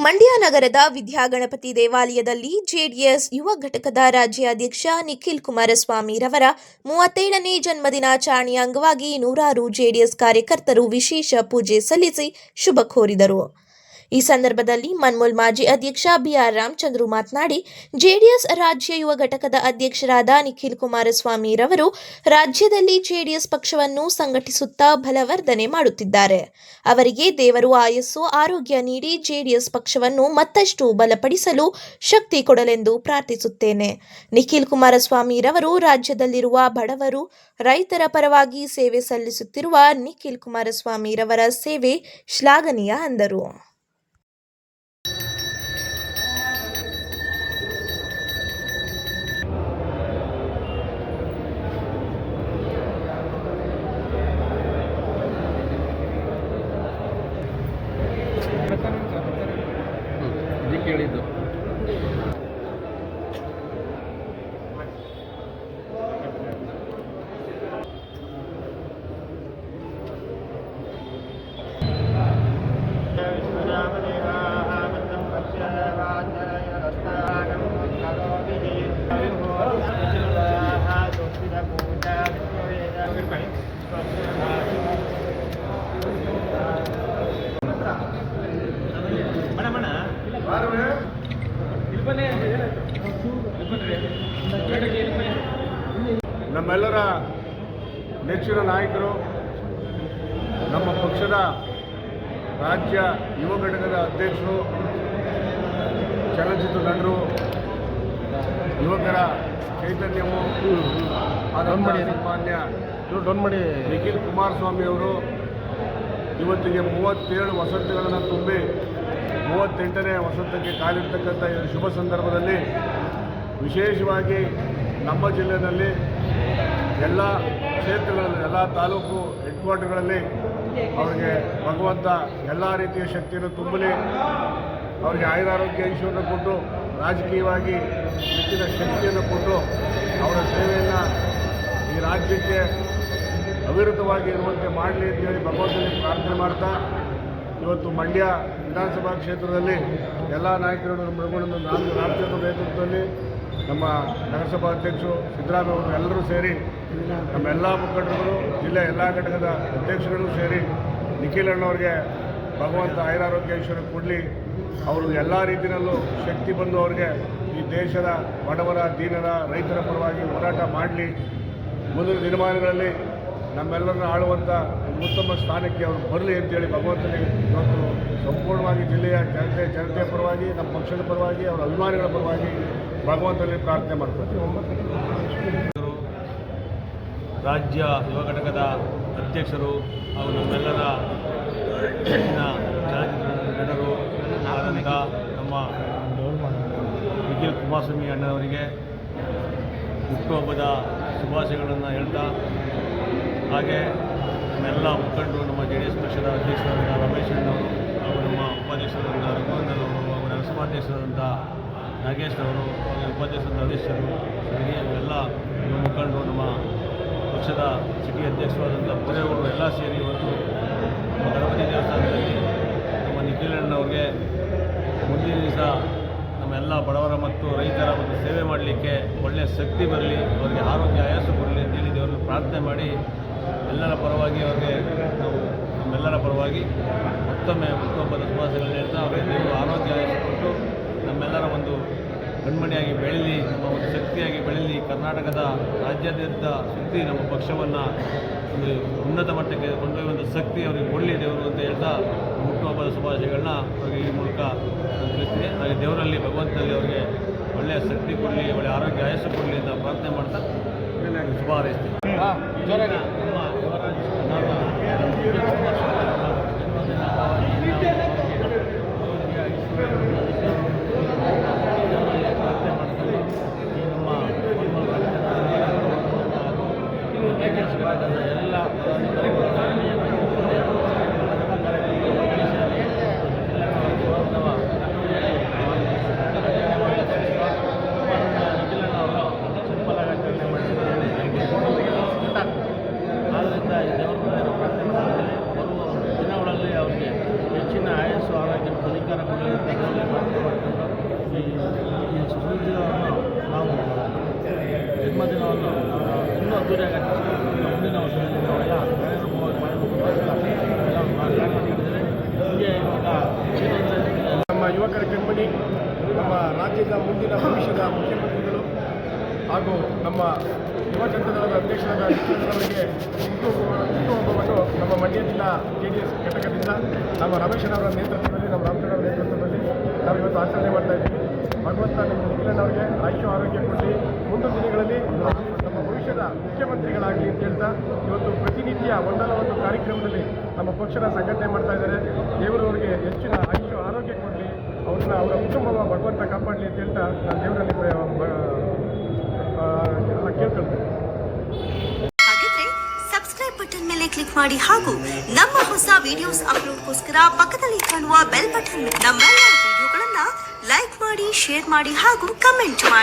ಮಂಡ್ಯ ನಗರದ ವಿದ್ಯಾಗಣಪತಿ ದೇವಾಲಯದಲ್ಲಿ ಜೆಡಿಎಸ್ ಯುವ ಘಟಕದ ರಾಜ್ಯಾಧ್ಯಕ್ಷ ನಿಖಿಲ್ ಕುಮಾರಸ್ವಾಮಿ ರವರ ಮೂವತ್ತೇಳನೇ ಜನ್ಮದಿನಾಚರಣೆಯ ಅಂಗವಾಗಿ ನೂರಾರು ಜೆಡಿಎಸ್ ಕಾರ್ಯಕರ್ತರು ವಿಶೇಷ ಪೂಜೆ ಸಲ್ಲಿಸಿ ಶುಭ ಕೋರಿದರು. ಈ ಸಂದರ್ಭದಲ್ಲಿ ಮನ್ಮೋಲ್ ಮಾಜಿ ಅಧ್ಯಕ್ಷ ಬಿಆರ್ ರಾಮಚಂದ್ರು ಮಾತನಾಡಿ, ಜೆಡಿಎಸ್ ರಾಜ್ಯ ಯುವ ಘಟಕದ ಅಧ್ಯಕ್ಷರಾದ ನಿಖಿಲ್ ಕುಮಾರಸ್ವಾಮಿ ರವರು ರಾಜ್ಯದಲ್ಲಿ ಜೆಡಿಎಸ್ ಪಕ್ಷವನ್ನು ಸಂಘಟಿಸುತ್ತಾ ಬಲವರ್ಧನೆ ಮಾಡುತ್ತಿದ್ದಾರೆ. ಅವರಿಗೆ ದೇವರು ಆಯಸ್ಸು, ಆರೋಗ್ಯ ನೀಡಿ ಜೆಡಿಎಸ್ ಪಕ್ಷವನ್ನು ಮತ್ತಷ್ಟು ಬಲಪಡಿಸಲು ಶಕ್ತಿ ಕೊಡಲೆಂದು ಪ್ರಾರ್ಥಿಸುತ್ತೇನೆ. ನಿಖಿಲ್ ಕುಮಾರಸ್ವಾಮಿ ರವರು ರಾಜ್ಯದಲ್ಲಿರುವ ಬಡವರು, ರೈತರ ಪರವಾಗಿ ಸೇವೆ ಸಲ್ಲಿಸುತ್ತಿರುವ ನಿಖಿಲ್ ಕುಮಾರಸ್ವಾಮಿ ರವರ ಸೇವೆ ಶ್ಲಾಘನೀಯ, ಅಂದರು. ನಮ್ಮೆಲ್ಲರ ನೆಚ್ಚಿನ ನಾಯಕರು ನಮ್ಮ ಪಕ್ಷದ ರಾಜ್ಯ ಯುವ ಘಟಕದ ಅಧ್ಯಕ್ಷರು ಚಲನಚಿತ್ರ ನಟರು ಯುವಕರ ಚೈತನ್ಯವು ಮಾನ್ಯ ಡೊನ್ಮಡಿ ಡೌನ್ ಮಾಡಿ. ನಿಖಿಲ್ ಕುಮಾರಸ್ವಾಮಿ ಅವರು ಇವತ್ತಿಗೆ ಮೂವತ್ತೇಳು ವಸಂತಗಳನ್ನು ತುಂಬಿ ಮೂವತ್ತೆಂಟನೇ ವಸಂತಕ್ಕೆ ಕಾಲಿರ್ತಕ್ಕಂಥ ಈ ಶುಭ ಸಂದರ್ಭದಲ್ಲಿ ವಿಶೇಷವಾಗಿ ನಮ್ಮ ಜಿಲ್ಲೆಯಲ್ಲಿ ಎಲ್ಲ ಕ್ಷೇತ್ರಗಳಲ್ಲಿ, ಎಲ್ಲ ತಾಲೂಕು ಹೆಡ್ ಕ್ವಾರ್ಟರ್ಗಳಲ್ಲಿ ಅವರಿಗೆ ಭಗವಂತ ಎಲ್ಲ ರೀತಿಯ ಶಕ್ತಿಯನ್ನು ತುಂಬಲಿ, ಅವರಿಗೆ ಆಯುರಾರೋಗ್ಯ ಐಶ್ವರ್ಯ ಕೊಟ್ಟು, ರಾಜಕೀಯವಾಗಿ ಹೆಚ್ಚಿನ ಶಕ್ತಿಯನ್ನು ಕೊಟ್ಟು ಅವರ ಸೇವೆಯನ್ನು ಈ ರಾಜ್ಯಕ್ಕೆ ಅವಿರುದ್ಧವಾಗಿ ಇರುವಂತೆ ಮಾಡಲಿ ಅಂತೇಳಿ ಭಗವಂತನಿಗೆ ಪ್ರಾರ್ಥನೆ ಮಾಡ್ತಾ, ಇವತ್ತು ಮಂಡ್ಯ ವಿಧಾನಸಭಾ ಕ್ಷೇತ್ರದಲ್ಲಿ ಎಲ್ಲ ನಾಯಕರುಗಳನ್ನು ಮೃಗಗಳನ್ನು ನಾನು ರಾಜ್ಯದ ನೇತೃತ್ವದಲ್ಲಿ ನಮ್ಮ ನಗರಸಭಾ ಅಧ್ಯಕ್ಷರು ಸಿದ್ದರಾಮಯ್ಯ ಅವರು ಎಲ್ಲರೂ ಸೇರಿ, ನಮ್ಮ ಎಲ್ಲ ಮುಖಂಡರುಗಳು ಜಿಲ್ಲೆಯ ಎಲ್ಲ ಘಟಕದ ಅಧ್ಯಕ್ಷರುಗಳು ಸೇರಿ ನಿಖಿಲ್ ಅಣ್ಣವ್ರಿಗೆ ಭಗವಂತ ಆಯುರಾರೋಗ್ಯ ಈಶ್ವರ ಕೊಡಲಿ ಅವರು ಎಲ್ಲ ರೀತಿಯಲ್ಲೂ ಶಕ್ತಿ ಬಂದು ಅವ್ರಿಗೆ ಈ ದೇಶದ ಬಡವರ, ದೀನರ, ರೈತರ ಪರವಾಗಿ ಹೋರಾಟ ಮಾಡಲಿ. ಮುಂದಿನ ದಿನಮಾನಗಳಲ್ಲಿ ನಮ್ಮೆಲ್ಲರನ್ನ ಆಳುವಂಥ ಉತ್ತಮ ಸ್ಥಾನಕ್ಕೆ ಅವರು ಬರಲಿ ಅಂತೇಳಿ ಭಗವಂತನಿಗೆ ಇವತ್ತು ಜಿಲ್ಲೆಯ ಜನತೆ ಜನತೆಯ ಪರವಾಗಿ, ನಮ್ಮ ಪಕ್ಷದ ಪರವಾಗಿ, ಅವರ ಅಭಿಮಾನಿಗಳ ಪರವಾಗಿ ಭಗವಂತನಲ್ಲಿ ಪ್ರಾರ್ಥನೆ ಮಾಡ್ತಾರೆ ರಾಜ್ಯ ಯುವ ಘಟಕದ ಅಧ್ಯಕ್ಷರು ಹಾಗೂ ನಮ್ಮೆಲ್ಲರ ಜನರು ನಟರು ನಮ್ಮ ನಿಖಿಲ್ ಕುಮಾರಸ್ವಾಮಿ ಅಣ್ಣವರಿಗೆ ಹುಟ್ಟುಹಬ್ಬದ ಶುಭಾಶಯಗಳನ್ನು ಹೇಳ್ತಾ, ಹಾಗೆ ನಮ್ಮೆಲ್ಲ ಮುಖಂಡರು, ನಮ್ಮ ಜೆ ಡಿ ಎಸ್ ಪಕ್ಷದ ಅಧ್ಯಕ್ಷರಾದ ರಮೇಶ್ ಅಣ್ಣವರು ನಮ್ಮ ಉಪಾಧ್ಯಕ್ಷರಾದಂಥ ರಘುವಂದರು ಅವರು ಅವರ ಸಭಾಧ್ಯಕ್ಷರಾದಂಥ ನಾಗೇಶ್ ಅವರು ಹಾಗೂ ಉಪಾಧ್ಯಕ್ಷರಾದ ಅಧ್ಯಕ್ಷರು ಹಿರಿಯ ಎಲ್ಲ ಮುಖಂಡರು, ನಮ್ಮ ಪಕ್ಷದ ಸಿಟಿ ಅಧ್ಯಕ್ಷರಾದಂಥ ಪುರೇವರು ಎಲ್ಲ ಸೇರಿ ಇವತ್ತು ಗಣಪತಿ ದೇವಸ್ಥಾನದಲ್ಲಿ ನಮ್ಮ ನಿಖಿಲಣ್ಣವ್ರಿಗೆ ಮುಂದಿನ ದಿವಸ ನಮ್ಮೆಲ್ಲ ಬಡವರ ಮತ್ತು ರೈತರ ಒಂದು ಸೇವೆ ಮಾಡಲಿಕ್ಕೆ ಒಳ್ಳೆಯ ಶಕ್ತಿ ಬರಲಿ, ಅವರಿಗೆ ಆರೋಗ್ಯ ಆಯಸ್ಸು ಬರಲಿ ಅಂತೇಳಿ ದೇವರನ್ನು ಪ್ರಾರ್ಥನೆ ಮಾಡಿ ಎಲ್ಲರ ಪರವಾಗಿ ಅವರಿಗೆ ನಾವು ನಮ್ಮೆಲ್ಲರ ಪರವಾಗಿ ಮತ್ತೊಮ್ಮೆ ಹುಟ್ಟುಹಬ್ಬದ ಶುಭಾಶಯಗಳನ್ನು ಹೇಳ್ತಾ ಅವರಿಗೆ ದೇವರು ಆರೋಗ್ಯ ಕೊಟ್ಟು ನಮ್ಮೆಲ್ಲರ ಒಂದು ಕಣ್ಮಣಿಯಾಗಿ ಬೆಳೀಲಿ ನಮ್ಮ ಒಂದು ಶಕ್ತಿಯಾಗಿ ಬೆಳೀಲಿ ಕರ್ನಾಟಕದ ರಾಜ್ಯಾದ್ಯಂತ ಶಕ್ತಿ ನಮ್ಮ ಪಕ್ಷವನ್ನು ಒಂದು ಉನ್ನತ ಮಟ್ಟಕ್ಕೆ ಕೊಂಡೊಯ್ಯುವಂಥ ಶಕ್ತಿ ಅವರಿಗೆ ಕೊಡಲಿ ದೇವರು ಅಂತ ಹೇಳ್ತಾ ಹುಟ್ಟುಹಬ್ಬದ ಶುಭಾಶಯಗಳನ್ನ ಅವರಿಗೆ ಈ ಮೂಲಕ ನಾನು ತಿಳಿಸ್ತೀನಿ. ಹಾಗೆ ದೇವರಲ್ಲಿ ಭಗವಂತನಲ್ಲಿ ಅವರಿಗೆ ಒಳ್ಳೆಯ ಶಕ್ತಿ ಕೊಡಲಿ ಒಳ್ಳೆಯ ಆರೋಗ್ಯ ಆಯಸ್ಸು ಕೊಡಲಿ ಅಂತ ಪ್ರಾರ್ಥನೆ ಮಾಡ್ತಾ ಶುಭ ಹಾರೈಸ್ತೀನಿ ನಮ್ಮ ಯುವರಾಜ ನಮ್ಮ ಎಲ್ಲ ಆದ್ದರಿಂದ ಈ ದೇವರ ಮೇಲೆ ಪ್ರಾರ್ಥನೆ ಮಾಡ್ತೇನೆ. ಬರುವ ದಿನಗಳಲ್ಲಿ ಅವರಿಗೆ ಹೆಚ್ಚಿನ ಆಯಸ್ಸು ಆರೋಗ್ಯ ಅಧಿಕಾರ ಕೊಡಲಿ ಅಂತ ನಮ್ಮ ಯುವಕರ ಕಣ್ಮಣಿ ನಮ್ಮ ರಾಜ್ಯದ ಮುಂದಿನ ಭವಿಷ್ಯದ ಮುಖ್ಯಮಂತ್ರಿಗಳು ಹಾಗೂ ನಮ್ಮ ಯುವ ಜನತಾದಳದ ಅಧ್ಯಕ್ಷರಾದ ಹಿಂದೂ ಹುಟ್ಟುಹಬ್ಬವನ್ನು ನಮ್ಮ ಮಂಡ್ಯ ಜಿಲ್ಲಾ ಜೆ ಡಿ ಎಸ್ ಘಟಕದಿಂದ ನಮ್ಮ ರಮೇಶನವರ ನೇತೃತ್ವದಲ್ಲಿ ನಮ್ಮ ರಾಮಚಂದ್ರ ನೇತೃತ್ವದಲ್ಲಿ ನಾವು ಇವತ್ತು ಆಚರಣೆ ಮಾಡ್ತಾ ಇದ್ದೀವಿ ಭಗವಂತ ನಮ್ಮ ನಿಖಿಲನವರಿಗೆ ಆಯುಷ್ಯ ಆರೋಗ್ಯ ಕೊಟ್ಟು ಮುಂದಿನ ದಿನಗಳಲ್ಲಿ ನಮ್ಮ ಭವಿಷ್ಯದ ಮುಖ್ಯಮಂತ್ರಿಗಳಾಗಲಿ ಅಂತ ಹೇಳ್ತಾ ಇವತ್ತು ಪ್ರತಿನಿತ್ಯ ಒಂದಲ್ಲ ಒಂದು ಕಾರ್ಯಕ್ರಮದಲ್ಲಿ ನಮ್ಮ ಪಕ್ಷದ ಸಂಘಟನೆ ಮಾಡ್ತಾ ಇದ್ದಾರೆ. ದೇವರು ಅವರಿಗೆ ಹೆಚ್ಚಿನ ಆಯುಷ್ಯ, ಆರೋಗ್ಯ ಕೊಡಲಿ. ಅವ್ರನ್ನ ಅವರ ಕುಟುಂಬವ ಭಗವಂತ ಕಾಪಾಡಲಿ ಅಂತ ಹೇಳ್ತಾ ನಾನು ದೇವರಲ್ಲಿ ಕೇಳ್ಕೊಳ್ತೇನೆ. ಸಬ್ಸ್ಕ್ರೈಬ್ ಬಟನ್ ಮೇಲೆ ಕ್ಲಿಕ್ ಮಾಡಿ ಹಾಗೂ ನಮ್ಮ ಹೊಸ ವಿಡಿಯೋಸ್ ಅಪ್ಲೋಡ್ಗೋಸ್ಕರ ಪಕ್ಕದಲ್ಲಿ ಕಾಣುವ ಬೆಲ್ ಬಟನ್ ನಮ್ಮೆಲ್ಲ ವಿಡಿಯೋಗಳನ್ನ ಲೈಕ್ ಮಾಡಿ ಶೇರ್ ಮಾಡಿ ಹಾಗೂ ಕಮೆಂಟ್ ಮಾಡಿ.